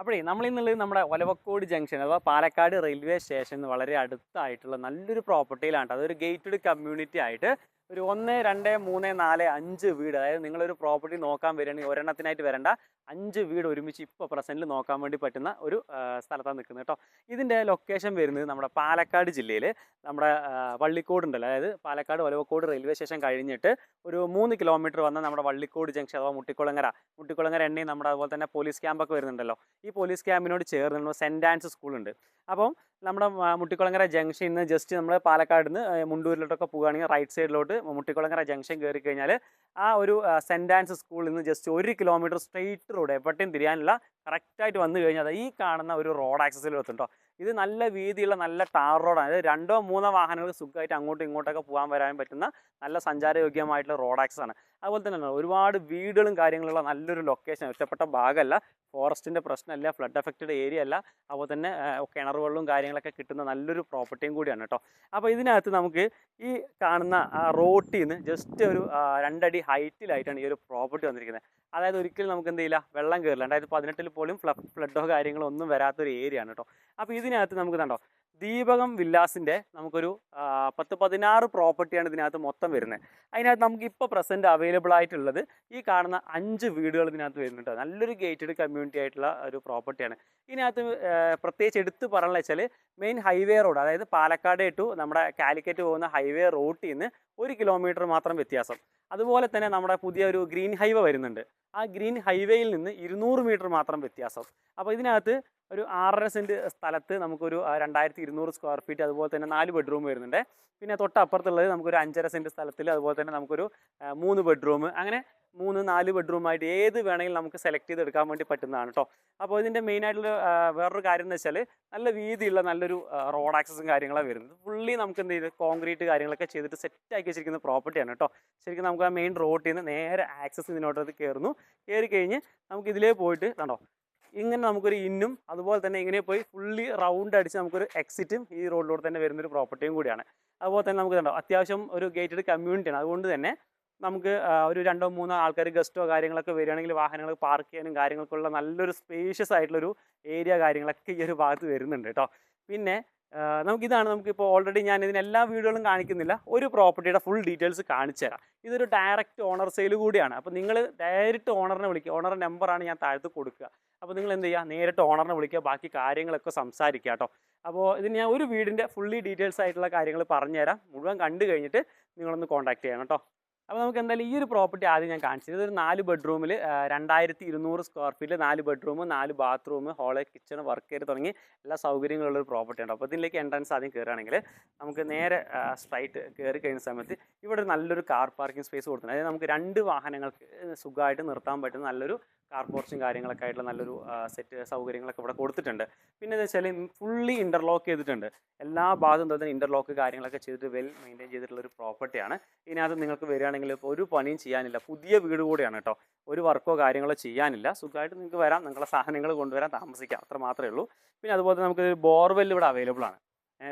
അപ്പോഴേ നമ്മൾ ഇന്നുള്ളത് നമ്മുടെ ഒലവക്കോട് ജംഗ്ഷൻ അഥവാ പാലക്കാട് റെയിൽവേ സ്റ്റേഷൻ വളരെ അടുത്തായിട്ടുള്ള നല്ലൊരു പ്രോപ്പർട്ടിയിലാണ് അതൊരു ഗേറ്റഡ് കമ്മ്യൂണിറ്റി ആയിട്ട് ഒരു ഒന്ന് രണ്ട് മൂന്ന് നാല് അഞ്ച് വീട്. അതായത് നിങ്ങളൊരു പ്രോപ്പർട്ടി നോക്കാൻ വരികയാണെങ്കിൽ ഒരെണ്ണത്തിനായിട്ട് വരേണ്ട. അഞ്ച് വീട് ഒരുമിച്ച് ഇപ്പോൾ പ്രസന്റിൽ നോക്കാൻ വേണ്ടി പറ്റുന്ന ഒരു സ്ഥലത്താണ് നിൽക്കുന്നത് കേട്ടോ ഇതിന്റെ ലൊക്കേഷൻ വരുന്നത് നമ്മുടെ പാലക്കാട് ജില്ലയിൽ നമ്മുടെ വള്ളിക്കോട് ഉണ്ടല്ലോ അതായത് പാലക്കാട് വലവക്കോട് റെയിൽവേ സ്റ്റേഷൻ കഴിഞ്ഞിട്ട് ഒരു മൂന്ന് കിലോമീറ്റർ വന്ന നമ്മുടെ വള്ളിക്കോട് ജംഗ്ഷൻ അഥവാ മുട്ടിക്കുളങ്ങര. മുട്ടിക്കുളങ്ങര എണ്ണയും നമ്മുടെ അതുപോലെ തന്നെ പോലീസ് ക്യാമ്പൊക്കെ വരുന്നുണ്ടല്ലോ. ഈ പോലീസ് ക്യാമ്പിനോട് ചേർന്ന് സെന്റ് ആൻസ് സ്കൂളുണ്ട് അപ്പം നമ്മുടെ മുട്ടിക്കുളങ്ങര ജംഗ്ഷനിൽ നിന്ന് ജസ്റ്റ് നമ്മൾ പാലക്കാട് നിന്ന് മുണ്ടൂരിലോട്ടൊക്കെ പോകുകയാണെങ്കിൽ റൈറ്റ് സൈഡിലോട്ട് മുട്ടിക്കുളങ്ങര ജംഗ്ഷൻ കയറി കഴിഞ്ഞാൽ ആ ഒരു സെന്റ് ആൻസ് സ്കൂളിൽ നിന്ന് ജസ്റ്റ് ഒരു കിലോമീറ്റർ സ്ട്രെയിറ്റ് റോഡ് എപ്പോഴും തിരിയാനുള്ള കറക്റ്റായിട്ട് വന്നു കഴിഞ്ഞാൽ ഈ കാണുന്ന ഒരു റോഡ് ആക്സസിൽ എത്തും ഇത് നല്ല വീതിയുള്ള നല്ല ടാർ റോഡാണ് അതായത് രണ്ടോ മൂന്നോ വാഹനങ്ങൾ സുഖമായിട്ട് അങ്ങോട്ടും ഇങ്ങോട്ടൊക്കെ പോകാൻ വരാൻ പറ്റുന്ന നല്ല സഞ്ചാരയോഗ്യമായിട്ടുള്ള റോഡ് ആക്സസ് ആണ്. അതുപോലെ തന്നെ ഒരുപാട് വീടുകളും കാര്യങ്ങളുള്ള നല്ലൊരു ലൊക്കേഷൻ ഒറ്റപ്പെട്ട ഭാഗമല്ല. ഫോറസ്റ്റിന്റെ പ്രശ്നമല്ല ഫ്ലഡ് എഫക്റ്റഡ് ഏരിയ അല്ല. അതുപോലെ തന്നെ കിണർ വെള്ളവും കാര്യങ്ങളൊക്കെ കിട്ടുന്ന നല്ലൊരു പ്രോപ്പർട്ടിയും കൂടിയാണ് കേട്ടോ അപ്പോൾ ഇതിനകത്ത് നമുക്ക് ഈ കാണുന്ന റോട്ടിൽ നിന്ന് ജസ്റ്റ് ഒരു രണ്ടടി ഹൈറ്റിലായിട്ടാണ് ഈ ഒരു പ്രോപ്പർട്ടി വന്നിരിക്കുന്നത്. അതായത് ഒരിക്കലും നമുക്ക് എന്ത് ചെയ്യില്ല വെള്ളം കയറില്ല രണ്ടായിരത്തി പതിനെട്ടിൽ പോലും ഫ്ലഡോ കാര്യങ്ങളോ ഒന്നും വരാത്തൊരു ഏരിയ ആണ് കേട്ടോ അപ്പോൾ ഇതിനകത്ത് നമുക്ക് കണ്ടോ ദീപകം വില്ലാസിന്റെ നമുക്കൊരു പത്ത് പതിനാറ് പ്രോപ്പർട്ടിയാണ് ഇതിനകത്ത് മൊത്തം വരുന്നത്. അതിനകത്ത് നമുക്ക് ഇപ്പോൾ പ്രസന്റ് അവൈലബിൾ ആയിട്ടുള്ളത് ഈ കാണുന്ന അഞ്ച് വീടുകൾ ഇതിനകത്ത് വരുന്നുണ്ട്. നല്ലൊരു ഗേറ്റഡ് കമ്മ്യൂണിറ്റി ആയിട്ടുള്ള ഒരു പ്രോപ്പർട്ടിയാണ്. ഇതിനകത്ത് പ്രത്യേകിച്ച് എടുത്ത് പറയുന്നത് വെച്ചാൽ മെയിൻ ഹൈവേ റോഡ് അതായത് പാലക്കാട് ടു നമ്മുടെ കാലിക്കറ്റ് പോകുന്ന ഹൈവേ റോട്ടിൽ നിന്ന് ഒരു കിലോമീറ്റർ മാത്രം വ്യത്യാസം. അതുപോലെ തന്നെ നമ്മുടെ പുതിയ ഒരു ഗ്രീൻ ഹൈവേ വരുന്നുണ്ട്. ആ ഗ്രീൻ ഹൈവേയിൽ നിന്ന് ഇരുന്നൂറ് മീറ്റർ മാത്രം വ്യത്യാസം. അപ്പോൾ ഇതിനകത്ത് ഒരു ആറര സെന്റ് സ്ഥലത്ത് നമുക്കൊരു രണ്ടായിരത്തി ഇരുന്നൂറ് സ്ക്വയർ ഫീറ്റ് അതുപോലെ തന്നെ നാല് ബെഡ്റൂം വരുന്നുണ്ട്. പിന്നെ തൊട്ടപ്പുറത്തുള്ളത് നമുക്കൊരു അഞ്ചര സെന്റ് സ്ഥലത്തിൽ അതുപോലെ തന്നെ നമുക്കൊരു മൂന്ന് ബെഡ്റൂം അങ്ങനെ മൂന്ന് നാല് ബെഡ്റൂമായിട്ട് ഏത് വേണമെങ്കിലും നമുക്ക് സെലക്ട് ചെയ്തെടുക്കാൻ വേണ്ടി പറ്റുന്നതാണ് കേട്ടോ അപ്പോൾ ഇതിന്റെ മെയിൻ ആയിട്ടുള്ള വേറൊരു കാര്യം എന്ന് വെച്ചാൽ നല്ല വീതിയുള്ള നല്ലൊരു റോഡ് ആക്സസും കാര്യങ്ങളാണ് വരുന്നത്. ഫുള്ളി നമുക്ക് എന്ത് ചെയ്ത് കോൺക്രീറ്റ് കാര്യങ്ങളൊക്കെ ചെയ്തിട്ട് സെറ്റ് ആക്കി വെച്ചിരിക്കുന്ന പ്രോപ്പർട്ടിയാണ് കേട്ടോ ശരിക്കും നമുക്ക് ആ മെയിൻ റോഡിൽ നിന്ന് നേരെ ആക്സസ് ഇതിനോട്ടത് കയറുന്നു കയറി കഴിഞ്ഞ് നമുക്ക് ഇതിലേ പോയിട്ട് കണ്ടോ ഇങ്ങനെ നമുക്കൊരു ഇന്നും അതുപോലെ തന്നെ ഇങ്ങനെ പോയി ഫുള്ളി റൗണ്ട് അടിച്ച് നമുക്കൊരു എക്സിറ്റും ഈ റോഡിലൂടെ തന്നെ വരുന്നൊരു പ്രോപ്പർട്ടിയും കൂടിയാണ്. അതുപോലെ തന്നെ നമുക്ക് കണ്ടോ അത്യാവശ്യം ഒരു ഗേറ്റഡ് കമ്മ്യൂണിറ്റിയാണ് അതുകൊണ്ട് തന്നെ നമുക്ക് ഒരു രണ്ടോ മൂന്നോ ആൾക്കാർ ഗസ്റ്റോ കാര്യങ്ങളൊക്കെ വരികയാണെങ്കിൽ വാഹനങ്ങൾ പാർക്ക് ചെയ്യാനും കാര്യങ്ങൾക്കുള്ള നല്ലൊരു സ്പേഷ്യസ് ആയിട്ടുള്ളൊരു ഏരിയ കാര്യങ്ങളൊക്കെ ഈ ഒരു ഭാഗത്ത് വരുന്നുണ്ട് കേട്ടോ. പിന്നെ നമുക്കിതാണ് നമുക്കിപ്പോൾ ഓൾറെഡി ഞാൻ ഇതിന് എല്ലാ കാണിക്കുന്നില്ല. ഒരു പ്രോപ്പർട്ടിയുടെ ഫുൾ ഡീറ്റെയിൽസ് കാണിച്ചു തരാം. ഇതൊരു ഡയറക്റ്റ് ഓണർ സെയിൽ കൂടിയാണ്. അപ്പോൾ നിങ്ങൾ ഡയറക്റ്റ് ഓണറിനെ വിളിക്കുക. ഓണറിന്റെ നമ്പറാണ് ഞാൻ താഴത്ത് കൊടുക്കുക. അപ്പോൾ നിങ്ങൾ എന്ത് ചെയ്യുക നേരിട്ട് ഓണറിനെ വിളിക്കുക ബാക്കി കാര്യങ്ങളൊക്കെ സംസാരിക്കുക കേട്ടോ അപ്പോൾ ഇതിന് ഞാൻ ഒരു വീടിന്റെ ഫുള്ളി ഡീറ്റെയിൽസ് ആയിട്ടുള്ള കാര്യങ്ങൾ പറഞ്ഞുതരാം. മുഴുവൻ കണ്ടു കഴിഞ്ഞിട്ട് നിങ്ങളൊന്ന് കോൺടാക്ട് ചെയ്യണം കേട്ടോ അപ്പോൾ നമുക്ക് എന്തായാലും ഈ ഒരു പ്രോപ്പർട്ടി ആദ്യം ഞാൻ കാണിച്ചത് ഇതൊരു നാല് ബെഡ്റൂമിൽ രണ്ടായിരത്തി ഇരുന്നൂറ് സ്ക്വയർ ഫീറ്റിൽ നാല് ബെഡ്റൂം നാല് bathroom hall kitchen work area തുടങ്ങി എല്ലാ സൗകര്യങ്ങളുള്ള ഒരു പ്രോപ്പർട്ടി ഉണ്ട് അപ്പോൾ ഇതിലേക്ക് എൻട്രൻസ് ആദ്യം കയറുകയാണെങ്കിൽ നമുക്ക് നേരെ സ്ട്രൈറ്റ് കയറി കഴിഞ്ഞ സമയത്ത് ഇവിടെ നല്ലൊരു കാർ പാർക്കിംഗ് സ്പേസ് കൊടുത്തിട്ടുണ്ട്. അതായത് നമുക്ക് രണ്ട് വാഹനങ്ങൾക്ക് സുഖമായിട്ട് നിർത്താൻ പറ്റുന്ന നല്ലൊരു കാർ പോർച്ചും കാര്യങ്ങളൊക്കെ ആയിട്ടുള്ള നല്ലൊരു സെറ്റ് സൗകര്യങ്ങളൊക്കെ ഇവിടെ കൊടുത്തിട്ടുണ്ട്. പിന്നെ എന്ന് വെച്ചാൽ ഫുള്ളി ഇന്റർലോക്ക് ചെയ്തിട്ടുണ്ട്. എല്ലാ ഭാഗത്തും തന്നെ ഇന്റർലോക്ക് കാര്യങ്ങളൊക്കെ ചെയ്തിട്ട് വെൽ മെയിന്റെയിൻ ചെയ്തിട്ടുള്ള ഒരു പ്രോപ്പർട്ടിയാണ് ഇതിനകത്ത് നിങ്ങൾക്ക് വരികയാണെങ്കിൽ ഒരു പണിയും ചെയ്യാനില്ല. പുതിയ വീട് കൂടിയാണ് കേട്ടോ. ഒരു വർക്കോ കാര്യങ്ങളോ ചെയ്യാനില്ല. സുഖമായിട്ട് നിങ്ങൾക്ക് വരാം. നിങ്ങളുടെ സാധനങ്ങൾ കൊണ്ടുവരാൻ താമസിക്കാം. അത്ര മാത്രമേ ഉള്ളൂ. പിന്നെ അതുപോലെ നമുക്ക് ബോർവെൽ ഇവിടെ അവൈലബിൾ ആണ്.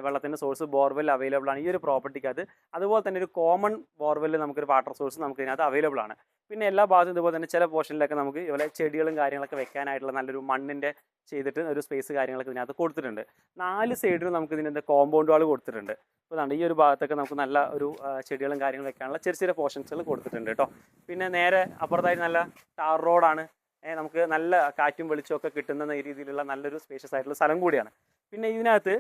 വെള്ളത്തിന്റെ സോഴ്സ് ബോർവെൽ അവൈലബിൾ ആണ്. ഈ ഒരു പ്രോപ്പർട്ടിക്കകത്ത് അതുപോലെ തന്നെ ഒരു കോമൺ ബോർവെൽ നമുക്കൊരു വാട്ടർ സോഴ്സ് നമുക്ക് ഇതിനകത്ത് അവൈലബിൾ ആണ്. പിന്നെ എല്ലാ ഭാഗത്തും ഇതുപോലെ തന്നെ ചില പോർഷനിലൊക്കെ നമുക്ക് ഇതുപോലെ ചെടികളും കാര്യങ്ങളൊക്കെ വെക്കാനായിട്ടുള്ള നല്ലൊരു മണ്ണിന്റെ ചെയ്തിട്ട് ഒരു സ്പേസ് കാര്യങ്ങളൊക്കെ ഇതിനകത്ത് കൊടുത്തിട്ടുണ്ട്. നാല് സൈഡിലും നമുക്ക് ഇതിന്റെ കോമ്പൗണ്ട് വാൾ കൊടുത്തിട്ടുണ്ട്. അപ്പോൾ അതാണ് ഈ ഒരു ഭാഗത്തൊക്കെ നമുക്ക് നല്ല ഒരു ചെടികളും കാര്യങ്ങളും വെക്കാനുള്ള ചെറിയ ചെറിയ പോർഷൻസുകൾ കൊടുത്തിട്ടുണ്ട് കേട്ടോ. പിന്നെ നേരെ അപ്പുറത്തായിട്ട് നല്ല ടാർ റോഡാണ് നമുക്ക് നല്ല കാറ്റും വെളിച്ചമൊക്കെ കിട്ടുന്ന രീതിയിലുള്ള നല്ലൊരു സ്പേഷ്യസ് ആയിട്ടുള്ള സ്ഥലം കൂടിയാണ്. പിന്നെ ഇതിനകത്ത്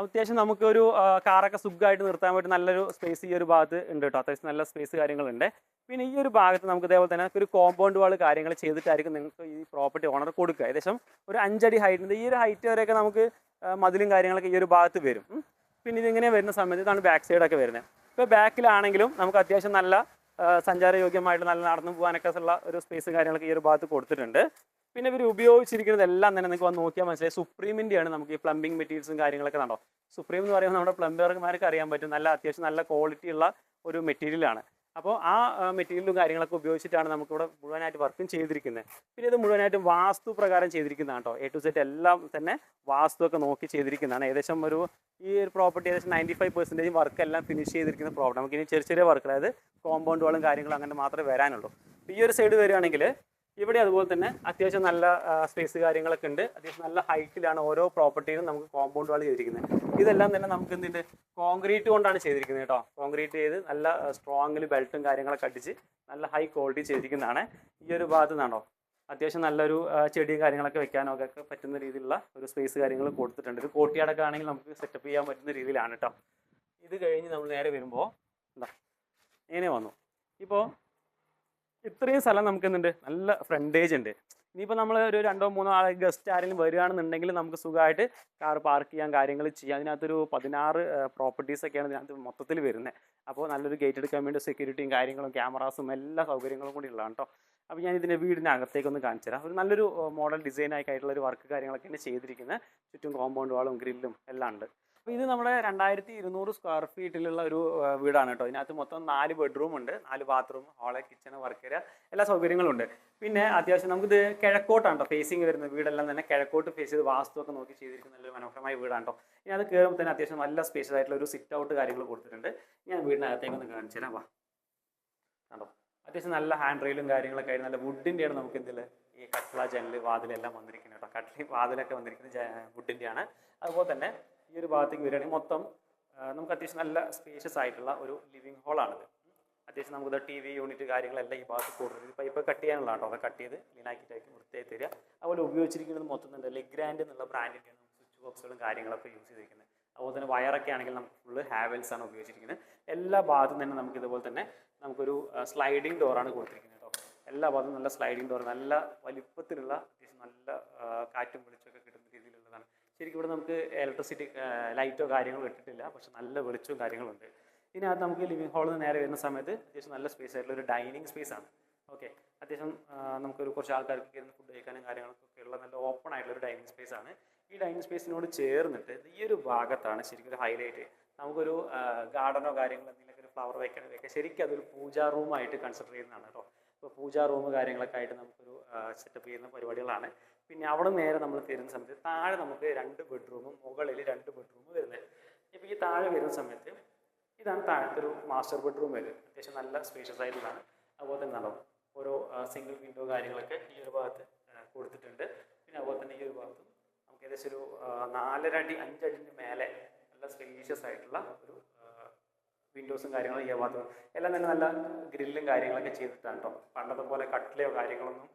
അത്യാവശ്യം നമുക്കൊരു കാറൊക്കെ സുഖമായിട്ട് നിർത്താൻ പറ്റും നല്ലൊരു സ്പേസ് ഈ ഒരു ഭാഗത്ത് ഉണ്ട് കേട്ടോ അത്യാവശ്യം നല്ല സ്പേസ് കാര്യങ്ങളുണ്ട്. പിന്നെ ഈ ഒരു ഭാഗത്ത് നമുക്ക് ഇതേപോലെ തന്നെ ഒരു കോമ്പൗണ്ട് വാൾ കാര്യങ്ങൾ ചെയ്തിട്ടായിരിക്കും നിങ്ങൾക്ക് ഈ പ്രോപ്പർട്ടി ഓണർ കൊടുക്കുക. ഏകദേശം ഒരു അഞ്ചടി ഹൈറ്റ് ഉണ്ട്. ഈ ഒരു ഹൈറ്റ് വരെയൊക്കെ നമുക്ക് മതിലും കാര്യങ്ങളൊക്കെ ഈ ഒരു ഭാഗത്ത് വരും. പിന്നെ ഇതിങ്ങനെ വരുന്ന സമയത്ത് ഇതാണ് ബാക്ക് സൈഡൊക്കെ വരുന്നത്. ഇപ്പോൾ ബാക്കിലാണെങ്കിലും നമുക്ക് അത്യാവശ്യം നല്ല സഞ്ചാരയോഗ്യമായിട്ട് നല്ല നടന്നു പോകാനൊക്കെ ഉള്ള ഒരു സ്പേസ് കാര്യങ്ങളൊക്കെ ഈ ഒരു ഭാഗത്ത് കൊടുത്തിട്ടുണ്ട്. പിന്നെ ഇവർ ഉപയോഗിച്ചിരിക്കുന്നത് എല്ലാം തന്നെ നിങ്ങൾക്ക് വന്ന് നോക്കിയാൽ മനസ്സിലായി. സുപ്രീമിന്റെയാണ് നമുക്ക് ഈ പ്ലംബിംഗ് മെറ്റീരിയൽസും കാര്യങ്ങളൊക്കെ കണ്ടോ? സുപ്രീം എന്ന് പറയുമ്പോൾ നമ്മുടെ പ്ലംബർമാർക്ക് അറിയാൻ പറ്റും. നല്ല അത്യാവശ്യം നല്ല ക്വാളിറ്റി ഉള്ള ഒരു മെറ്റീരിയലാണ് അപ്പോൾ ആ മെറ്റീരിയലും കാര്യങ്ങളൊക്കെ ഉപയോഗിച്ചിട്ടാണ് നമുക്കിവിടെ മുഴുവനായിട്ട് വർക്കും ചെയ്തിരിക്കുന്നത്. പിന്നെ ഇത് മുഴുവനായിട്ടും വാസ്തു പ്രകാരം ചെയ്തിരിക്കുന്നതാണ് കേട്ടോ. എ ടു സെറ്റ് എല്ലാം തന്നെ വാസ്തു ഒക്കെ നോക്കി ചെയ്തിരിക്കുന്നതാണ്. ഏകദേശം ഒരു ഈ ഒരു പ്രോപ്പർട്ടി ഏകദേശം നയന്റി ഫൈവ് പെർസെന്റേജ് വർക്ക് എല്ലാം ഫിനിഷ് ചെയ്തിരിക്കുന്ന പ്രോപ്പർട്ടി നമുക്ക് ഇനി ചെറിയ ചെറിയ വർക്ക് അതായത് കോമ്പൗണ്ട് വാളും കാര്യങ്ങളും അങ്ങനെ മാത്രമേ വരാനുള്ളൂ. ഈ ഒരു സൈഡ് വരികയാണെങ്കിൽ ഇവിടെ അതുപോലെ തന്നെ അത്യാവശ്യം നല്ല സ്പേസ് കാര്യങ്ങളൊക്കെ ഉണ്ട്. അത്യാവശ്യം നല്ല ഹൈറ്റിലാണ് ഓരോ പ്രോപ്പർട്ടിയിലും നമുക്ക് കോമ്പൗണ്ട് വാൾ ചെയ്തിരിക്കുന്നത്. ഇതെല്ലാം തന്നെ നമുക്ക് എന്തിന് കോൺക്രീറ്റ് കൊണ്ടാണ് ചെയ്തിരിക്കുന്നത് കേട്ടോ. കോൺക്രീറ്റ് ചെയ്ത് നല്ല സ്ട്രോങ്ങിൽ ബെൽറ്റും കാര്യങ്ങളൊക്കെ അടിച്ച് നല്ല ഹൈ ക്വാളിറ്റി ചെയ്തിരിക്കുന്നതാണ്. ഈ ഒരു ഭാഗത്ത് നിന്നാണോ? അത്യാവശ്യം നല്ലൊരു ചെടിയും കാര്യങ്ങളൊക്കെ വെക്കാനൊക്കെ ഒക്കെ പറ്റുന്ന രീതിയിലുള്ള ഒരു സ്പേസ് കാര്യങ്ങൾ കൊടുത്തിട്ടുണ്ട്. ഇത് കോട്ടിയാടൊക്കെ ആണെങ്കിൽ നമുക്ക് സെറ്റപ്പ് ചെയ്യാൻ പറ്റുന്ന രീതിയിലാണ് കേട്ടോ. ഇത് കഴിഞ്ഞ് നമ്മൾ നേരെ വരുമ്പോൾ എന്താ ഇങ്ങനെ വന്നു. ഇപ്പോൾ ഇത്രയും സ്ഥലം നമുക്ക് എന്തുണ്ട് നല്ല ഫ്രണ്ടേജ് ഉണ്ട്. ഇനിയിപ്പോൾ നമ്മൾ ഒരു രണ്ടോ മൂന്നോ ആളെ ഗസ്റ്റ് ആരെങ്കിലും വരികയാണെന്നുണ്ടെങ്കിൽ നമുക്ക് സുഖമായിട്ട് കാർ പാർക്ക് ചെയ്യാൻ കാര്യങ്ങൾ ചെയ്യാം. അതിനകത്തൊരു പതിനാറ് പ്രോപ്പർട്ടീസ് ഒക്കെയാണ് ഇതിനകത്ത് മൊത്തത്തിൽ വരുന്നത്. അപ്പോൾ നല്ലൊരു ഗേറ്റ് എടുക്കാൻ വേണ്ടി സെക്യൂരിറ്റിയും കാര്യങ്ങളും ക്യാമറാസും എല്ലാ സൗകര്യങ്ങളും കൂടി ഉള്ളതാണ് കേട്ടോ അപ്പോൾ ഞാൻ ഇതിന്റെ വീടിന്റെ അകത്തേക്കൊന്ന് കാണിച്ചു തരാം. ഒരു നല്ലൊരു മോഡൽ ഡിസൈൻ ഒരു വർക്ക് കാര്യങ്ങളൊക്കെയാണ് ചെയ്തിരിക്കുന്നത്. ചുറ്റും കോമ്പൗണ്ട് വാളും ഗ്രില്ലും എല്ലാം ഉണ്ട്. ഇത് നമ്മുടെ രണ്ടായിരത്തി ഇരുന്നൂറ് സ്ക്വയർ ഫീറ്റിലുള്ള ഒരു വീടാണ് കേട്ടോ. ഇതിനകത്ത് മൊത്തം നാല് ബെഡ്റൂം ഉണ്ട് നാല് bathroom hall kitchen work area എല്ലാ സൗകര്യങ്ങളും ഉണ്ട് പിന്നെ അത്യാവശ്യം നമുക്കിത് കിഴക്കോട്ടാണ് കേട്ടോ ഫേസിങ് വരുന്ന വീടെല്ലാം തന്നെ കിഴക്കോട്ട് ഫേസ് ചെയ്ത് വാസ്തുവൊക്കെ നോക്കി ചെയ്തിരിക്കുന്ന നല്ലൊരു മനോഹരമായ വീടാണ് കേട്ടോ. ഇനി അത് കയറുമ്പോൾ തന്നെ അത്യാവശ്യം നല്ല സ്പേഷ്യസ് ആയിട്ടുള്ള ഒരു സിറ്റ് ഔട്ട് കാര്യങ്ങൾ കൊടുത്തിട്ടുണ്ട്. ഞാൻ വീടിനകത്തേക്ക് ഒന്ന് കാണിച്ചു തരാം. വാ. കണ്ടോ? അത്യാവശ്യം നല്ല ഹാൻഡ് റെയിലും കാര്യങ്ങളൊക്കെ ആയിരുന്നു നല്ല വുഡിന്റെയാണ് നമുക്ക് എന്തിൽ ഈ കട്ടള ജനൽ വാതിലെല്ലാം വന്നിരിക്കുന്നത് കേട്ടോ. കട്ട്ലി വാതിലൊക്കെ വന്നിരിക്കുന്നത് വുഡിന്റെയാണ് അതുപോലെ തന്നെ ഈ ഒരു ഭാഗത്തേക്ക് വരികയാണെങ്കിൽ മൊത്തം നമുക്ക് അത്യാവശ്യം നല്ല സ്പേഷ്യസ് ആയിട്ടുള്ള ഒരു ലിവിങ് ഹോളാണിത് അത്യാവശ്യം നമുക്ക് ടി വി യൂണിറ്റ് കാര്യങ്ങളെല്ലാം ഈ ഭാഗത്ത് കൂടുതൽ. പൈപ്പ് കട്ട് ചെയ്യാനുള്ള കേട്ടോ. അത് കട്ട് ചെയ്ത് ക്ലീനാക്കിയിട്ടായിരിക്കും വൃത്തിയായി തരിക. അതുപോലെ ഉപയോഗിച്ചിരിക്കുന്നത് മൊത്തം ഉണ്ട് ലെഗ്രാൻഡ് എന്നുള്ള ബ്രാൻഡിന്റെയാണ് നമുക്ക് സ്വിച്ച് ബോക്സുകളും കാര്യങ്ങളൊക്കെ യൂസ് ചെയ്തിരിക്കുന്നത്. അതുപോലെ തന്നെ വയറൊക്കെ ആണെങ്കിൽ നമുക്ക് ഫുള്ള് ഹാവൽസ് ആണ് ഉപയോഗിച്ചിരിക്കുന്നത്. എല്ലാ ഭാഗത്തും തന്നെ നമുക്ക് ഇതുപോലെ തന്നെ നമുക്കൊരു സ്ലൈഡിങ് ഡോറാണ് കൊടുത്തിരിക്കുന്നത് കേട്ടോ. എല്ലാ ഭാഗത്തും നല്ല സ്ലൈഡിങ് ഡോർ നല്ല വലിപ്പത്തിലുള്ള അത്യാവശ്യം നല്ല കാറ്റും രീതിയിലുള്ളതാണ് ശരിക്കും ഇവിടെ നമുക്ക് ഇലക്ട്രിസിറ്റി ലൈറ്റോ കാര്യങ്ങളോ ഇട്ടിട്ടില്ല. പക്ഷെ നല്ല വെളിച്ചവും കാര്യങ്ങളുണ്ട്. ഇനി അത് നമുക്ക് ലിവിംഗ് ഹാളിൽ നിന്ന് നേരെ വരുന്ന സമയത്ത് അത്യാവശ്യം നല്ല സ്പേസ് ആയിട്ടുള്ള ഒരു ഡൈനിങ് സ്പേസ് ആണ്. ഓക്കെ അത്യാവശ്യം നമുക്കൊരു കുറച്ച് ആൾക്കാർക്ക് ഇരുന്ന് ഫുഡ് കഴിക്കാനും കാര്യങ്ങൾക്കൊക്കെ ഉള്ള നല്ല ഓപ്പൺ ആയിട്ടുള്ള ഒരു ഡൈനിങ് സ്പേസ് ആണ്. ഈ ഡൈനിങ് സ്പേസിനോട് ചേർന്നിട്ട് ഈ ഒരു ഭാഗത്താണ് ശരിക്കും ഒരു ഹൈലൈറ്റ് നമുക്കൊരു ഗാർഡനോ കാര്യങ്ങളോ എന്തെങ്കിലുമൊക്കെ ഒരു ഫ്ലവർ വെക്കണം ശരിക്കും അതൊരു പൂജാ റൂമായിട്ട് കൺസിഡർ ചെയ്യുന്നതാണ് കേട്ടോ ഇപ്പോൾ പൂജാ റൂം കാര്യങ്ങളൊക്കെ ആയിട്ട് നമുക്കൊരു സെറ്റപ്പ് ചെയ്യുന്ന പരിപാടികളാണ്. പിന്നെ അവിടെ നേരെ നമ്മൾ തരുന്ന സമയത്ത് താഴെ നമുക്ക് രണ്ട് ബെഡ്റൂമും മുകളിൽ രണ്ട് ബെഡ്റൂം വരുന്നത്. ഇപ്പോൾ ഈ താഴെ വരുന്ന സമയത്ത് ഇതാണ് താഴത്തെ ഒരു മാസ്റ്റർ ബെഡ്റൂം വരുന്നത് അത്യാവശ്യം നല്ല സ്പേഷ്യസ് ആയിട്ടുള്ളതാണ്. അതുപോലെ തന്നെ നടന്നു. ഓരോ സിംഗിൾ വിൻഡോ കാര്യങ്ങളൊക്കെ ഈ ഒരു ഭാഗത്ത് കൊടുത്തിട്ടുണ്ട്. പിന്നെ അതുപോലെ തന്നെ ഈ ഒരു ഭാഗത്തും നമുക്ക് ഏകദേശം ഒരു നാലര അടി അഞ്ചടിന്റെ മേലെ നല്ല സ്പേഷ്യസ് ആയിട്ടുള്ള ഒരു വിൻഡോസും കാര്യങ്ങളും ഈ ഭാഗത്ത്. എല്ലാം തന്നെ നല്ല ഗ്രില്ലും കാര്യങ്ങളൊക്കെ ചെയ്തിട്ടാണ് കേട്ടോ പണ്ടത്തെ പോലെ കട്ടിലയോ കാര്യങ്ങളൊന്നും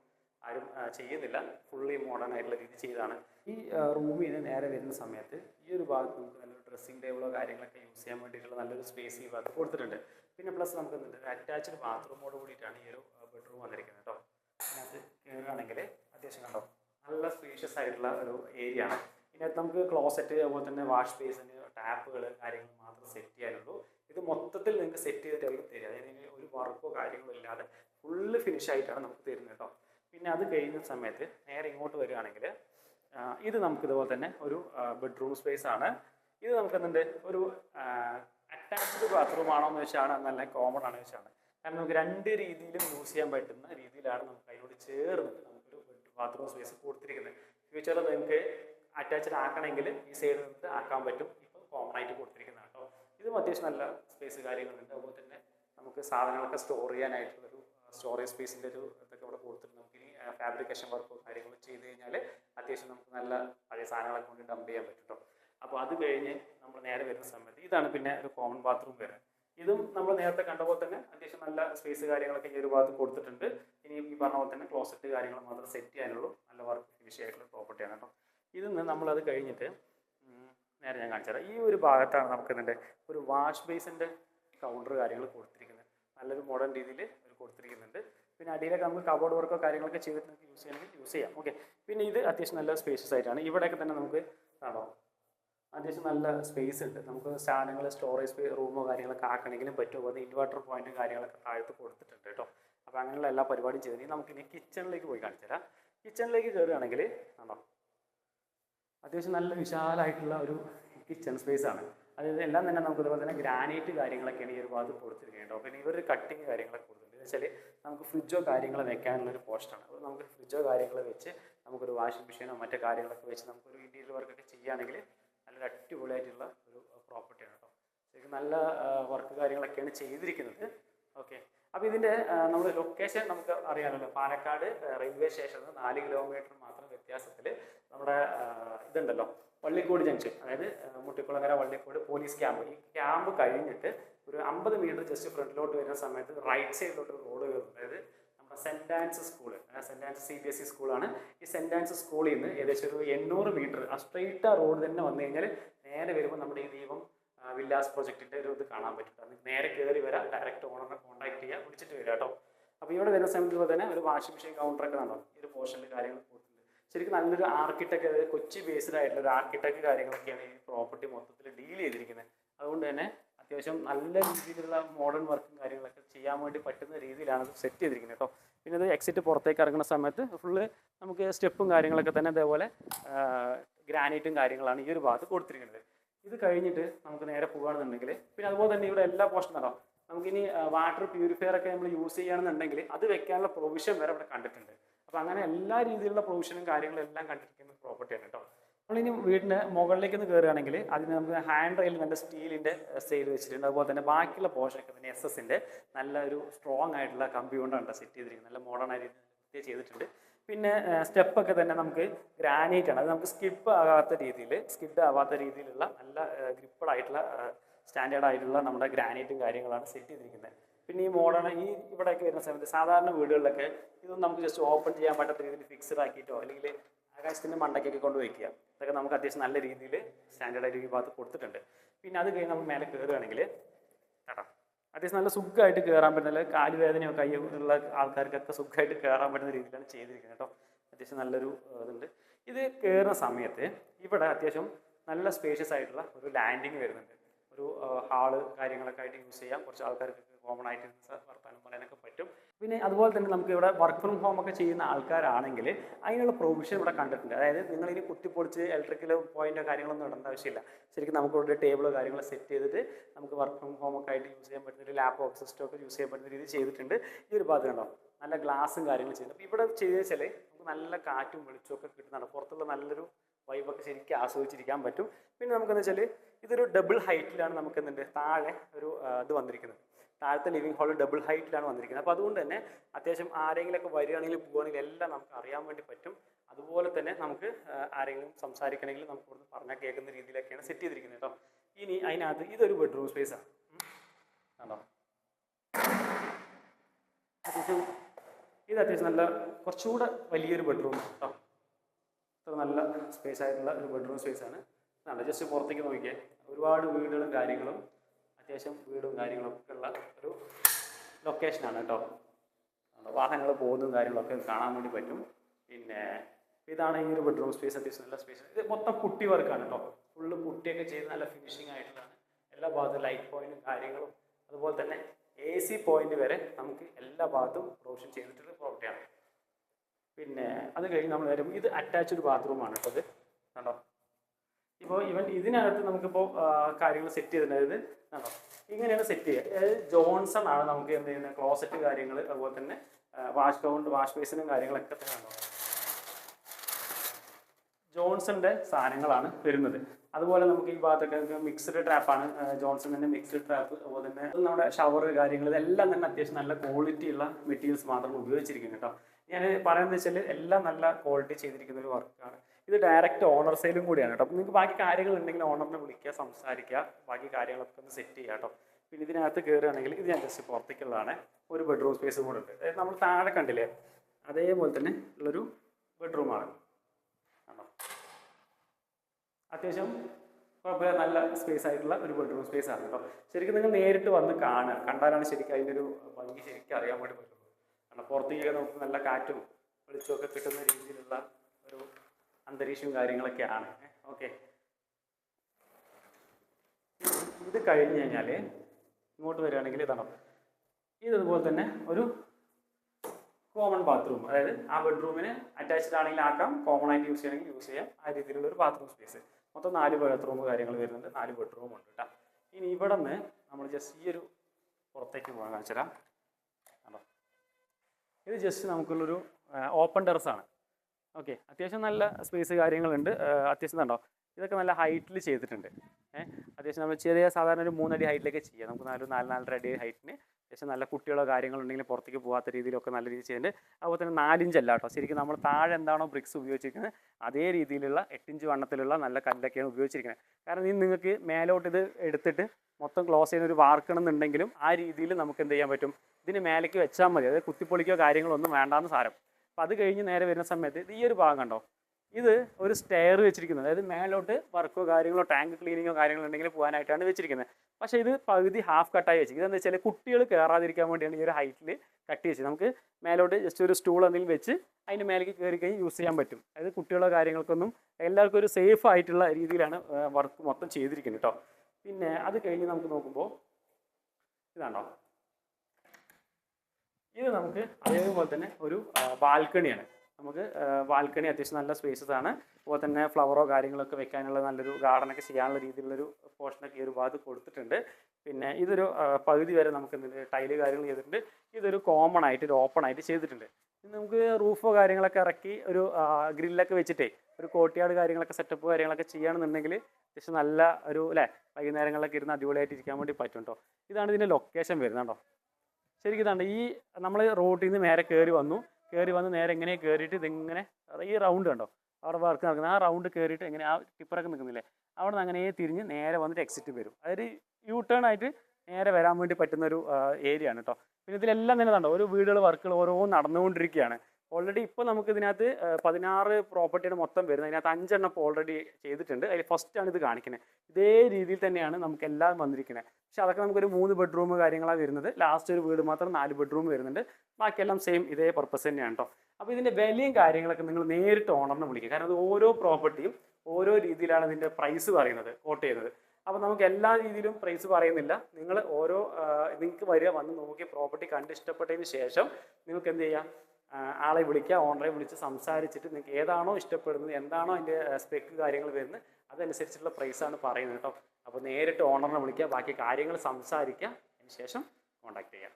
ആരും ചെയ്യുന്നില്ല. ഫുള്ളി മോഡേൺ ആയിട്ടുള്ള രീതി ചെയ്താണ്. ഈ റൂമിൽ നിന്ന് നേരെ വരുന്ന സമയത്ത് ഈ ഒരു ഭാഗത്ത് നമുക്ക് നല്ലൊരു ഡ്രസ്സിംഗ് ടേബിളോ കാര്യങ്ങളൊക്കെ യൂസ് ചെയ്യാൻ വേണ്ടിയിട്ടുള്ള നല്ലൊരു സ്പേസ് ഈ ഭാഗത്ത് കൊടുത്തിട്ടുണ്ട്. പിന്നെ പ്ലസ് നമുക്ക് എന്തുണ്ട്? അറ്റാച്ച്ഡ് ബാത്റൂമോട് കൂടിയിട്ടാണ് ഈ ഒരു ബെഡ്റൂം വന്നിരിക്കുന്നത് കേട്ടോ അതിനകത്ത് കയറുകയാണെങ്കിൽ അത്യാവശ്യം കണ്ടോ? നല്ല സ്പേഷ്യസ് ആയിട്ടുള്ള ഒരു ഏരിയ ആണ്. ഇതിനകത്ത് നമുക്ക് ക്ലോസറ്റ് അതുപോലെ തന്നെ വാഷ് ബേസിന് ടാപ്പുകൾ കാര്യങ്ങൾ മാത്രം സെറ്റ് ചെയ്യാനുള്ളൂ. ഇത് മൊത്തത്തിൽ നിങ്ങൾക്ക് സെറ്റ് ചെയ്തിട്ടായിരിക്കും തരിക. അതായത് ഒരു വർക്കോ കാര്യങ്ങളോ ഇല്ലാതെ ഫുള്ള് ഫിനിഷ് ആയിട്ടാണ് നമുക്ക് തരുന്നത് കേട്ടോ പിന്നെ അത് കഴിഞ്ഞ സമയത്ത് നേരെ ഇങ്ങോട്ട് വരികയാണെങ്കിൽ ഇത് നമുക്ക് ഇതുപോലെ തന്നെ ഒരു ബെഡ്റൂം സ്പേസ് ആണ്. ഇത് നമുക്ക് എന്തുണ്ട്? ഒരു അറ്റാച്ച്ഡ് ബാത്റൂം ആണോ എന്ന് വെച്ചാണ് നല്ല കോമൺ ആണെന്ന് വെച്ചാണ് കാരണം നമുക്ക് രണ്ട് രീതിയിലും യൂസ് ചെയ്യാൻ പറ്റുന്ന രീതിയിലാണ് നമുക്ക് അതിനോട് ചേർന്നിട്ട് നമുക്കൊരു ബാത്റൂം സ്പേസ് കൊടുത്തിരിക്കുന്നത്. ഫ്യൂച്ചറിൽ നിങ്ങൾക്ക് അറ്റാച്ച്ഡ് ആക്കണമെങ്കിൽ ഈ സൈഡിൽ നിന്ന് ആക്കാൻ പറ്റും. ഇപ്പോൾ കോമൺ ആയിട്ട് കൊടുത്തിരിക്കുന്ന കേട്ടോ. ഇതും അത്യാവശ്യം നല്ല സ്പേസ് കാര്യങ്ങളുണ്ട്. അതുപോലെ തന്നെ നമുക്ക് സാധനങ്ങളൊക്കെ സ്റ്റോർ ചെയ്യാനായിട്ടുള്ളൊരു സ്റ്റോറേജ് സ്പേസിന്റെ ഒരു ഇതൊക്കെ ഇവിടെ കൊടുത്തിട്ടുണ്ട്. ഫാബ്രിക്കേഷൻ വർക്കോ കാര്യങ്ങളോ ചെയ്ത് കഴിഞ്ഞാൽ അത്യാവശ്യം നമുക്ക് നല്ല പഴയ സാധനങ്ങളൊക്കെ കൊണ്ട് ഡംപ് ചെയ്യാൻ പറ്റും കേട്ടോ അപ്പോൾ അത് കഴിഞ്ഞ് നമ്മൾ നേരെ വരുന്ന സമയത്ത് ഇതാണ് പിന്നെ ഒരു കോമൺ ബാത്റൂം വരുന്നത് ഇതും നമ്മൾ നേരത്തെ കണ്ട പോലെ തന്നെ അത്യാവശ്യം നല്ല സ്പേസ് കാര്യങ്ങളൊക്കെ ഈ ഒരു ഭാഗത്ത് കൊടുത്തിട്ടുണ്ട്. ഇനി ഈ പറഞ്ഞ പോലെ തന്നെ ക്ലോസറ്റ് കാര്യങ്ങൾ മാത്രം സെറ്റ് ചെയ്യാനുള്ളൂ. നല്ല വർക്ക് ഫിനിഷ് ആയിട്ടുള്ള പ്രോപ്പർട്ടിയാണ് കേട്ടോ ഇതിൽ നിന്ന് നമ്മളത് കഴിഞ്ഞിട്ട് നേരെ ഞാൻ കാണിച്ചു തരാം ഈ ഒരു ഭാഗത്താണ് നമുക്ക് ഇതിന്റെ ഒരു വാഷ് ബേസിന്റെ കൗണ്ടർ കാര്യങ്ങൾ കൊടുത്തിരിക്കുന്നത്. നല്ലൊരു മോഡേൺ രീതിയിൽ കൊടുത്തിരിക്കുന്നുണ്ട്. പിന്നെ അടിയിലൊക്കെ നമുക്ക് കബോർഡ് വർക്കോ കാര്യങ്ങളൊക്കെ ചെയ്തിട്ട് നമുക്ക് യൂസ് ചെയ്യണമെങ്കിൽ യൂസ് ചെയ്യാം. ഓക്കെ പിന്നെ ഇത് അത്യാവശ്യം നല്ല സ്പേഷ്യസ് ആയിട്ടാണ്. ഇവിടെയൊക്കെ തന്നെ നമുക്ക് കാണാം. അത്യാവശ്യം നല്ല സ്പേസ് ഉണ്ട്. നമുക്ക് സാധനങ്ങൾ സ്റ്റോറേജ് റൂമോ കാര്യങ്ങളൊക്കെ ആക്കണമെങ്കിലും പറ്റും. അതുപോലെ ഇൻവെർട്ടർ പോയിന്റും കാര്യങ്ങളൊക്കെ താഴത്ത് കൊടുത്തിട്ടുണ്ട് കേട്ടോ. അപ്പോൾ അങ്ങനെയുള്ള എല്ലാ പരിപാടിയും ചെയ്തിട്ട് നമുക്ക് ഇനി കിച്ചണിലേക്ക് പോയി കാണിച്ചു തരാം. കിച്ചണിലേക്ക് കയറുകയാണെങ്കിൽ ആണോ അത്യാവശ്യം നല്ല വിശാലമായിട്ടുള്ള ഒരു കിച്ചൺ സ്പേസ് ആണ്. അതായത് എല്ലാം തന്നെ നമുക്ക് ഇതുപോലെ തന്നെ ഗ്രാനൈറ്റ് കാര്യങ്ങളൊക്കെയാണ് ഈ ഒരു ഭാഗത്ത് കൊടുത്തിരിക്കുന്നത് കേട്ടോ. പിന്നെ ഇവർ കട്ടിങ് കാര്യങ്ങളൊക്കെ വെച്ചാൽ നമുക്ക് ഫ്രിഡ്ജോ കാര്യങ്ങളോ വെക്കാനുള്ളൊരു പോസ്റ്റാണ്. അപ്പോൾ നമുക്ക് ഫ്രിഡ്ജോ കാര്യങ്ങളോ വെച്ച് നമുക്കൊരു വാഷിംഗ് മെഷീനോ മറ്റു കാര്യങ്ങളൊക്കെ വെച്ച് നമുക്കൊരു ഇന്റീരിയർ വർക്കൊക്കെ ചെയ്യുകയാണെങ്കിൽ നല്ലൊരു അടിപൊളിയായിട്ടുള്ള ഒരു പ്രോപ്പർട്ടിയാണ് കേട്ടോ. ശരിക്കും നല്ല വർക്ക് കാര്യങ്ങളൊക്കെയാണ് ചെയ്തിരിക്കുന്നത്. ഓക്കെ അപ്പോൾ ഇതിന്റെ നമ്മൾ ലൊക്കേഷൻ നമുക്ക് അറിയാമല്ലോ. പാലക്കാട് റെയിൽവേ സ്റ്റേഷനിൽ നാല് കിലോമീറ്റർ മാത്രം വ്യത്യാസത്തിൽ നമ്മുടെ ഇതുണ്ടല്ലോ. വള്ളിക്കോട് ജംഗ്ഷൻ അതായത് മുട്ടിക്കുളങ്ങര വള്ളിക്കോട് പോലീസ് ക്യാമ്പ് ഈ ക്യാമ്പ് കഴിഞ്ഞിട്ട് ഒരു അമ്പത് മീറ്റർ ജസ്റ്റ് ഫ്രണ്ടിലോട്ട് വരുന്ന സമയത്ത് റൈറ്റ് സൈഡിലോട്ട് റോഡ് കയറും അതായത് നമ്മുടെ Saint Ann's school Saint Ann's C B S E സ്കൂളാണ് ഈ സെന്റ് ആൻസ് സ്കൂളിൽ നിന്ന് ഏകദേശം ഒരു എണ്ണൂറ് മീറ്റർ ആ സ്ട്രെയിറ്റ് ആ റോഡ് തന്നെ വന്നു കഴിഞ്ഞാൽ നേരെ വരുമ്പോൾ നമ്മുടെ ഈ ദീപം വില്ലാസ് പ്രൊജക്റ്റിന്റെ ഒരു ഇത് കാണാൻ പറ്റും. നേരെ കയറി വരാം ഡയറക്റ്റ് ഓണറിനെ കോൺടാക്ട് ചെയ്യുക വിളിച്ചിട്ട് വരിക കേട്ടോ. അപ്പോൾ ഇവിടെ വരുന്ന സമയത്ത് തന്നെ ഒരു വാഷിംഗ് മെഷീൻ കൗണ്ടറൊക്കെ കണ്ടോ? ഈ ഒരു പോർഷനിൽ കാര്യങ്ങൾ കൊടുത്തിട്ടുണ്ട്. ശരിക്കും നല്ലൊരു ആർക്കിടെക്ട് കൊച്ചി ബേസ്ഡ് ആയിട്ടുള്ള ഒരു ആർക്കിടെക്ട് കാര്യങ്ങളൊക്കെയാണ് ഈ പ്രോപ്പർട്ടി മൊത്തത്തിൽ ഡീൽ ചെയ്തിരിക്കുന്നത്. അതുകൊണ്ട് തന്നെ അത്യാവശ്യം നല്ല രീതിയിലുള്ള മോഡേൺ വർക്കും കാര്യങ്ങളൊക്കെ ചെയ്യാൻ വേണ്ടി പറ്റുന്ന രീതിയിലാണ് ഇത് സെറ്റ് ചെയ്തിരിക്കുന്നത് കേട്ടോ. പിന്നെ ഇത് എക്സിറ്റ് പുറത്തേക്ക് ഇറങ്ങുന്ന സമയത്ത് ഫുള്ള് നമുക്ക് സ്റ്റെപ്പും കാര്യങ്ങളൊക്കെ തന്നെ അതേപോലെ ഗ്രാനൈറ്റും കാര്യങ്ങളാണ് ഈ ഒരു ഭാഗത്ത് കൊടുത്തിരിക്കുന്നത്. ഇത് കഴിഞ്ഞിട്ട് നമുക്ക് നേരെ പോകുകയാണെന്നുണ്ടെങ്കിൽ പിന്നെ അതുപോലെ തന്നെ ഇവിടെ എല്ലാ പോർഷനും ഉണ്ടാവും നമുക്കിനി വാട്ടർ പ്യൂരിഫയർ ഒക്കെ നമ്മൾ യൂസ് ചെയ്യുകയാണെന്നുണ്ടെങ്കിൽ അത് വെക്കാനുള്ള പ്രൊവിഷൻ വരെ ഇവിടെ കണ്ടിട്ടുണ്ട്. അപ്പോൾ അങ്ങനെ എല്ലാ രീതിയിലുള്ള പ്രൊവിഷനും കാര്യങ്ങളും എല്ലാം കണ്ടിരിക്കുന്ന പ്രോപ്പർട്ടിയാണ് കേട്ടോ. നമ്മളിനി വീടിന് മുകളിലേക്ക് ഒന്ന് കയറുകയാണെങ്കിൽ അതിന് നമുക്ക് ഹാൻഡ് റെയിൽ നല്ല സ്റ്റീലിന്റെ സെയിൽ വെച്ചിട്ടുണ്ട്. അതുപോലെ തന്നെ ബാക്കിയുള്ള പോർഷനൊക്കെ തന്നെ എസ് എസിന്റെ നല്ല ഒരു സ്ട്രോങ് ആയിട്ടുള്ള കമ്പി സെറ്റ് ചെയ്തിരിക്കുന്നത്. നല്ല മോഡേൺ ആയിട്ട് ചെയ്തിട്ടുണ്ട്. പിന്നെ സ്റ്റെപ്പൊക്കെ തന്നെ നമുക്ക് ഗ്രാനൈറ്റ് ആണ്. അത് നമുക്ക് സ്കിപ്പ് ആകാത്ത രീതിയിൽ സ്കിഡ് ആവാത്ത രീതിയിലുള്ള നല്ല ഗ്രിപ്പഡ് ആയിട്ടുള്ള സ്റ്റാൻഡേർഡ് ആയിട്ടുള്ള നമ്മുടെ ഗ്രാനൈറ്റും കാര്യങ്ങളാണ് സെറ്റ് ചെയ്തിരിക്കുന്നത്. പിന്നെ ഈ മോഡേൺ ഈ ഇവിടെയൊക്കെ വരുന്ന സമയത്ത് സാധാരണ വീടുകളിലൊക്കെ ഇതൊന്നും നമുക്ക് ജസ്റ്റ് ഓപ്പൺ ചെയ്യാൻ പറ്റാത്ത രീതിയിൽ ഫിക്സഡ് ആക്കിയിട്ടോ അല്ലെങ്കിൽ ആകാശത്തിന്റെ മണ്ടയ്ക്കൊക്കെ കൊണ്ട് വയ്ക്കുക. അതൊക്കെ നമുക്ക് അത്യാവശ്യം നല്ല രീതിയിൽ സ്റ്റാൻഡേർഡ് ആയിട്ട് ഈ ഭാഗത്ത് കൊടുത്തിട്ടുണ്ട്. പിന്നെ അത് കഴിഞ്ഞ് നമ്മൾ മേലെ കയറുകയാണെങ്കിൽ കേട്ടോ അത്യാവശ്യം നല്ല സുഖമായിട്ട് കയറാൻ പറ്റുന്ന കാലുവേദനയോ കയ്യോ ഉള്ള ആൾക്കാർക്കൊക്കെ സുഖമായിട്ട് കയറാൻ പറ്റുന്ന രീതിയിലാണ് ചെയ്തിരിക്കുന്നത് കേട്ടോ. അത്യാവശ്യം നല്ലൊരു ഇതുണ്ട്. ഇത് കയറുന്ന സമയത്ത് ഇവിടെ അത്യാവശ്യം നല്ല സ്പേഷ്യസ് ആയിട്ടുള്ള ഒരു ലാൻഡിങ് വരുന്നുണ്ട്. ഒരു ഹാൾ കാര്യങ്ങളൊക്കെ ആയിട്ട് യൂസ് ചെയ്യാം കുറച്ച് ആൾക്കാർക്ക് കോമൺ ആയിട്ട് വർത്താനം പറയാനൊക്കെ പറ്റും. പിന്നെ അതുപോലെ തന്നെ നമുക്ക് ഇവിടെ വർക്ക് ഫ്രം ഹോം ഒക്കെ ചെയ്യുന്ന ആൾക്കാരാണെങ്കിൽ അതിനുള്ള പ്രൊവിഷൻ ഇവിടെ കണ്ടിട്ടുണ്ട്. അതായത് നിങ്ങൾ ഇനി കുത്തിപ്പൊളിച്ച് ഇലക്ട്രിക്കൽ പോയിന്റോ കാര്യങ്ങളൊന്നും ഇടേണ്ട ആവശ്യമില്ല. ശരിക്കും നമുക്ക് ഇവിടെ ടേബിളോ കാര്യങ്ങളോ സെറ്റ് ചെയ്തിട്ട് നമുക്ക് വർക്ക് ഫ്രം ഹോം ഒക്കെ ആയിട്ട് യൂസ് ചെയ്യാൻ പറ്റുന്ന ഒരു ലാപ്ടോപ്പ് സിസ്റ്റം ഒക്കെ യൂസ് ചെയ്യാൻ പറ്റുന്ന രീതി ചെയ്തിട്ടുണ്ട്. ഈ ഒരു ഭാഗത്ത് കണ്ടോ? നല്ല ഗ്ലാസും കാര്യങ്ങളും ചെയ്യുന്നത് അപ്പോൾ ഇവിടെ ചെയ്ത് വെച്ചാൽ നമുക്ക് നല്ല കാറ്റും വെളിച്ചമൊക്കെ കിട്ടുന്നതാണ്. പുറത്തുള്ള നല്ലൊരു വൈബൊക്കെ ശരിക്കും ആസ്വദിച്ചിരിക്കാൻ പറ്റും. പിന്നെ നമുക്കെന്ന് വെച്ചാൽ ഇതൊരു ഡബിൾ ഹൈറ്റിലാണ് നമുക്ക് എന്തുണ്ട് താഴെ ഒരു ഇത് വന്നിരിക്കുന്നത്. താഴത്തെ ലിവിങ് ഹാൾ ഡബിൾ ഹൈറ്റിലാണ് വന്നിരിക്കുന്നത്. അപ്പോൾ അതുകൊണ്ട് തന്നെ അത്യാവശ്യം ആരെങ്കിലുമൊക്കെ വരികയാണെങ്കിൽ പോവുകയാണെങ്കിൽ എല്ലാം നമുക്ക് അറിയാൻ വേണ്ടി പറ്റും. അതുപോലെ തന്നെ നമുക്ക് ആരെങ്കിലും സംസാരിക്കണമെങ്കിൽ നമുക്ക് ഇവിടുന്ന് പറഞ്ഞാൽ കേൾക്കുന്ന രീതിയിലൊക്കെയാണ് സെറ്റ് ചെയ്തിരിക്കുന്നത് കേട്ടോ. ഇനി അതിനകത്ത് ഇതൊരു ബെഡ്റൂം സ്പേസ് ആണ് കണ്ടോ? ഇത് അത്യാവശ്യം നല്ല കുറച്ചുകൂടെ വലിയൊരു ബെഡ്റൂം കേട്ടോ. ഇത്ര നല്ല സ്പേസ് ആയിട്ടുള്ള ഒരു ബെഡ്റൂം സ്പേസ് ആണ്. ഇതാണ്. ജസ്റ്റ് പുറത്തേക്ക് നോക്കിയാൽ ഒരുപാട് വീടുകളും കാര്യങ്ങളും അത്യാവശ്യം വീടും കാര്യങ്ങളും ഒക്കെ ഉള്ള ഒരു ലൊക്കേഷനാണ് കേട്ടോ വാഹനങ്ങൾ പോകുന്നതും കാര്യങ്ങളൊക്കെ കാണാൻ വേണ്ടി പറ്റും. പിന്നെ ഇതാണ് ഈ ഒരു ബെഡ്റൂം സ്പേസ് അത്യാവശ്യം നല്ല സ്പേസ് ഇത് മൊത്തം കുട്ടി വർക്കാണ് കേട്ടോ ഫുള്ള് കുട്ടിയൊക്കെ ചെയ്ത് നല്ല ഫിനിഷിംഗ് ആയിട്ടുള്ളതാണ്. എല്ലാ ഭാഗത്തും ലൈറ്റ് പോയിന്റും കാര്യങ്ങളും അതുപോലെ തന്നെ എ സി പോയിന്റ് വരെ നമുക്ക് എല്ലാ ഭാഗത്തും പ്രൊവിഷൻ ചെയ്തിട്ടുള്ള പ്രോപ്പർട്ടിയാണ് പിന്നെ അത് കഴിഞ്ഞ് നമ്മൾ വരും ഇത് അറ്റാച്ച്ഡ് ബാത്റൂമാണ് കേട്ടത് കണ്ടോ? ഇപ്പോൾ ഇവൻ ഇതിനകത്ത് നമുക്കിപ്പോൾ കാര്യങ്ങൾ സെറ്റ് ചെയ്തിട്ടുണ്ടായത് കണ്ടോ? ഇങ്ങനെയാണ് സെറ്റ് ചെയ്യുക. അതായത് ജോൺസൺ ആണ് നമുക്ക് എന്ത് ചെയ്യുന്നത്? ക്ലോസറ്റ് കാര്യങ്ങൾ അതുപോലെ തന്നെ വാഷ് കൗണ്ട് വാഷ് ബേസിനും കാര്യങ്ങളൊക്കെ തന്നെ കണ്ടോ? ജോൺസന്റെ സാധനങ്ങളാണ് വരുന്നത്. അതുപോലെ നമുക്ക് ഈ ഭാഗത്തൊക്കെ മിക്സ്ഡ് ട്രാപ്പാണ് ജോൺസണിന്റെ മിക്സ്ഡ് ട്രാപ്പ് അതുപോലെ തന്നെ നമ്മുടെ ഷവർ കാര്യങ്ങൾ ഇതെല്ലാം തന്നെ അത്യാവശ്യം നല്ല ക്വാളിറ്റി ഉള്ള മെറ്റീരിയൽസ് മാത്രം ഉപയോഗിച്ചിരിക്കുന്നു കേട്ടോ. ഞാൻ പറയുന്നത് വെച്ചാൽ എല്ലാം നല്ല ക്വാളിറ്റി ചെയ്തിരിക്കുന്ന ഒരു വർക്കാണ് ഇത് ഡയറക്റ്റ് ഓണർ സെയിലും കൂടിയാണ് കേട്ടോ. നിങ്ങൾക്ക് ബാക്കി കാര്യങ്ങൾ ഉണ്ടെങ്കിൽ ഓണറിനെ വിളിക്കുക സംസാരിക്കുക ബാക്കി കാര്യങ്ങളൊക്കെ ഒന്ന് സെറ്റ് ചെയ്യുക കേട്ടോ. പിന്നെ ഇതിനകത്ത് കയറുകയാണെങ്കിൽ ഇത് ഞാൻ ജസ്റ്റ് പുറത്തേക്കുള്ളതാണ്. ഒരു ബെഡ്റൂം സ്പേസും കൂടെ ഉണ്ട്. അതായത് നമ്മൾ താഴെ കണ്ടില്ലേ അതേപോലെ തന്നെ ഉള്ളൊരു ബെഡ്റൂമാണ് അത്യാവശ്യം കുഴപ്പമില്ല നല്ല സ്പേസ് ആയിട്ടുള്ള ഒരു ബെഡ്റൂം സ്പേസ് ആണ് കേട്ടോ. ശരിക്കും നിങ്ങൾ നേരിട്ട് വന്ന് കാണുക. കണ്ടാലാണ് ശരിക്കും അതിന്റെ ഒരു ഭംഗി ശരിക്കും അറിയാൻ വേണ്ടി പറ്റുള്ളൂ. കാരണം പുറത്തേക്ക് നമുക്ക് നല്ല കാറ്റും വെളിച്ചമൊക്കെ കിട്ടുന്ന രീതിയിലുള്ള ഒരു അന്തരീക്ഷവും കാര്യങ്ങളൊക്കെയാണ്. ഓക്കെ. ഇത് കഴിഞ്ഞ് കഴിഞ്ഞാൽ ഇങ്ങോട്ട് വരികയാണെങ്കിൽ ഇതാണ്? ഇതുപോലെ തന്നെ ഒരു കോമൺ ബാത്റൂം അതായത് ആ ബെഡ്റൂമിന് അറ്റാച്ച്ഡ് ആണെങ്കിൽ ആക്കാം കോമൺ ആയിട്ട് യൂസ് ചെയ്യണമെങ്കിൽ യൂസ് ചെയ്യാം. ആ രീതിയിലുള്ള ഒരു ബാത്റൂം സ്പേസ് മൊത്തം നാല് ബാത്റൂം കാര്യങ്ങൾ വരുന്നുണ്ട്. നാല് ബെഡ്റൂം ഉണ്ട് കേട്ടോ ഇനി ഇവിടെ നിന്ന് നമ്മൾ ജസ്റ്റ് ഈ ഒരു പുറത്തേക്ക് പോകാൻ കണ്ടോ ഇത് ജസ്റ്റ് നമുക്കുള്ളൊരു ഓപ്പൺ ടെറസാണ് ഓക്കെ അത്യാവശ്യം നല്ല സ്പേസ് കാര്യങ്ങളുണ്ട്. അത്യാവശ്യം ഉണ്ടോ ഇതൊക്കെ നല്ല ഹൈറ്റിൽ ചെയ്തിട്ടുണ്ട്. ഏഹ് അത്യാവശ്യം നമ്മൾ ചെറിയ സാധാരണ ഒരു മൂന്നടി ഹൈറ്റിലൊക്കെ ചെയ്യാം. നമുക്ക് നാല് നാല് നാലര അടി ഹൈറ്റിന് അത്യാവശ്യം നല്ല കുട്ടികളോ കാര്യങ്ങളുണ്ടെങ്കിൽ പുറത്തേക്ക് പോകാത്ത രീതിയിലൊക്കെ നല്ല രീതിയിൽ ചെയ്യുന്നുണ്ട്. അതുപോലെ തന്നെ നാലിഞ്ചല്ല കേട്ടോ. ശരിക്കും നമ്മൾ താഴെ എന്താണോ ബ്രിക്സ് ഉപയോഗിച്ചിരിക്കുന്നത് അതേ രീതിയിലുള്ള എട്ടിഞ്ച് വണ്ണത്തിലുള്ള നല്ല കല്ലൊക്കെയാണ് ഉപയോഗിച്ചിരിക്കുന്നത്. കാരണം ഇനി നിങ്ങൾക്ക് മേലോട്ട് ഇത് എടുത്തിട്ട് മൊത്തം ക്ലോസ് ചെയ്യുന്ന ഒരു വാർക്കണമെന്നുണ്ടെങ്കിലും ആ രീതിയിൽ നമുക്ക് എന്ത് ചെയ്യാൻ പറ്റും? ഇതിന് മേലേക്ക് വെച്ചാൽ മതി. അതായത് കുത്തിപ്പൊളിക്കോ കാര്യങ്ങളോ ഒന്നും വേണ്ടാന്ന് സാരം. അപ്പം അത് കഴിഞ്ഞ് നേരെ വരുന്ന സമയത്ത് ഈ ഒരു ഭാഗം കണ്ടോ? ഇത് ഒരു സ്റ്റെയർ വെച്ചിരിക്കുന്നത്. അതായത് മേലോട്ട് വർക്കോ കാര്യങ്ങളോ ടാങ്ക് ക്ലീനിങ്ങോ കാര്യങ്ങളോ ഉണ്ടെങ്കിൽ പോകാനായിട്ടാണ് വെച്ചിരിക്കുന്നത്. പക്ഷേ ഇത് പകുതി ഹാഫ് കട്ടായി വെച്ചു ഇതെന്ന് വെച്ചാൽ കുട്ടികൾ കയറാതിരിക്കാൻ വേണ്ടിയാണ് ഈ ഒരു ഹൈറ്റിൽ കട്ട് വെച്ചത് നമുക്ക് മേലോട്ട് ജസ്റ്റ് ഒരു സ്റ്റൂൾ എന്തെങ്കിലും വെച്ച് അതിന് മേലേക്ക് കയറി കഴിഞ്ഞ് യൂസ് ചെയ്യാൻ പറ്റും. അതായത് കുട്ടികളോ കാര്യങ്ങൾക്കൊന്നും എല്ലാവർക്കും ഒരു സേഫ് ആയിട്ടുള്ള രീതിയിലാണ് വർക്ക് മൊത്തം ചെയ്തിരിക്കുന്നത് കേട്ടോ പിന്നെ അത് കഴിഞ്ഞ് നമുക്ക് നോക്കുമ്പോൾ ഇതാണോ? ഇത് നമുക്ക് അതേപോലെ തന്നെ ഒരു ബാൽക്കണിയാണ്. നമുക്ക് ബാൽക്കണി അത്യാവശ്യം നല്ല സ്പേസസ് ആണ്. അതുപോലെ തന്നെ ഫ്ലവറോ കാര്യങ്ങളൊക്കെ വെക്കാനുള്ള നല്ലൊരു ഗാർഡനൊക്കെ ചെയ്യാനുള്ള രീതിയിലുള്ളൊരു പോർഷനൊക്കെ ഈ ഒരു ഭാഗത്ത് കൊടുത്തിട്ടുണ്ട്. പിന്നെ ഇതൊരു പകുതി വരെ നമുക്ക് എന്തുണ്ട് ടൈൽ കാര്യങ്ങൾ ചെയ്തിട്ടുണ്ട്. ഇതൊരു കോമൺ ആയിട്ട് ഒരു ഓപ്പൺ ആയിട്ട് ചെയ്തിട്ടുണ്ട്. നമുക്ക് റൂഫോ കാര്യങ്ങളൊക്കെ ഇറക്കി ഒരു ഗ്രില്ലൊക്കെ വെച്ചിട്ടേ ഒരു കോട്ടിയാട് കാര്യങ്ങളൊക്കെ സെറ്റപ്പ് കാര്യങ്ങളൊക്കെ ചെയ്യുകയാണെന്നുണ്ടെങ്കിൽ അത്യാവശ്യം നല്ല ഒരു അല്ലേ വൈകുന്നേരങ്ങളിലൊക്കെ ഇരുന്ന് അടിപൊളിയായിട്ട് ഇരിക്കാൻ വേണ്ടി പറ്റും കേട്ടോ ഇതാണ് ഇതിന്റെ ലൊക്കേഷൻ വരുന്നത് കേട്ടോ ശരിക്കും ഇതാണ്ട് ഈ നമ്മൾ റോട്ടിൽ നിന്ന് നേരെ കയറി വന്നു. കയറി വന്ന് നേരെ ഇങ്ങനെ കയറിയിട്ട് ഇതിങ്ങനെ ഈ റൗണ്ട് കണ്ടോ? അവിടെ വർക്ക് നടക്കുന്നത് ആ റൗണ്ട് കയറിയിട്ട് ഇങ്ങനെ ആ ടിപ്പറൊക്കെ നിൽക്കുന്നില്ലേ? അവിടെ നിന്ന് അങ്ങനെ തിരിഞ്ഞ് നേരെ വന്നിട്ട് എക്സിറ്റ് വരും. അതൊരു യു ടേൺ ആയിട്ട് നേരെ വരാൻ വേണ്ടി പറ്റുന്ന ഒരു ഏരിയ ആണ് കേട്ടോ പിന്നെ ഇതിലെല്ലാം തന്നെ കണ്ടോ? ഒരു വീടുകൾ വർക്കുകൾ ഓരോ നടന്നുകൊണ്ടിരിക്കുകയാണ്. ഓൾറെഡി ഇപ്പോൾ നമുക്ക് ഇതിനകത്ത് പതിനാറ് പ്രോപ്പർട്ടിയുടെ മൊത്തം വരുന്നത്. അതിനകത്ത് അഞ്ചെണ്ണം ഇപ്പോൾ ഓൾറെഡി ചെയ്തിട്ടുണ്ട്. അതിൽ ഫസ്റ്റ് ആണ് ഇത് കാണിക്കുന്നത് ഇതേ രീതിയിൽ തന്നെയാണ് നമുക്ക് എല്ലാം വന്നിരിക്കുന്നത് പക്ഷെ അതൊക്കെ നമുക്കൊരു മൂന്ന് ബെഡ്റൂം കാര്യങ്ങളാണ് വരുന്നത്. ലാസ്റ്റ് ഒരു വീട് മാത്രം നാല് ബെഡ്റൂം വരുന്നുണ്ട്. ബാക്കിയെല്ലാം സെയിം ഇതേ പർപ്പസ് തന്നെയാണ് കേട്ടോ അപ്പോൾ ഇതിന്റെ വിലയും കാര്യങ്ങളൊക്കെ നിങ്ങൾ നേരിട്ട് ഓണറിനെ വിളിക്കുക. കാരണം അത് ഓരോ പ്രോപ്പർട്ടിയും ഓരോ രീതിയിലാണ് ഇതിന്റെ പ്രൈസ് പറയുന്നത് കോട്ട് ചെയ്യുന്നത്. അപ്പോൾ നമുക്ക് എല്ലാ രീതിയിലും പ്രൈസ് പറയുന്നില്ല. നിങ്ങൾ ഓരോ നിങ്ങൾക്ക് വരിക വന്ന് നോക്കി പ്രോപ്പർട്ടി കണ്ട് ഇഷ്ടപ്പെട്ടതിന് ശേഷം നിങ്ങൾക്ക് എന്ത് ചെയ്യാം? ആളെ വിളിക്കുക ഓണറെ വിളിച്ച് സംസാരിച്ചിട്ട് നിങ്ങൾക്ക് ഏതാണോ ഇഷ്ടപ്പെടുന്നത് എന്താണോ അതിന്റെ സ്പെക്ക് കാര്യങ്ങൾ വരുന്നത് അതനുസരിച്ചുള്ള പ്രൈസാണ് പറയുന്നത് കേട്ടോ. അപ്പോൾ നേരിട്ട് ഓണറിനെ വിളിക്കുക ബാക്കി കാര്യങ്ങൾ സംസാരിക്കുക അതിന് ശേഷം കോൺടാക്ട് ചെയ്യുക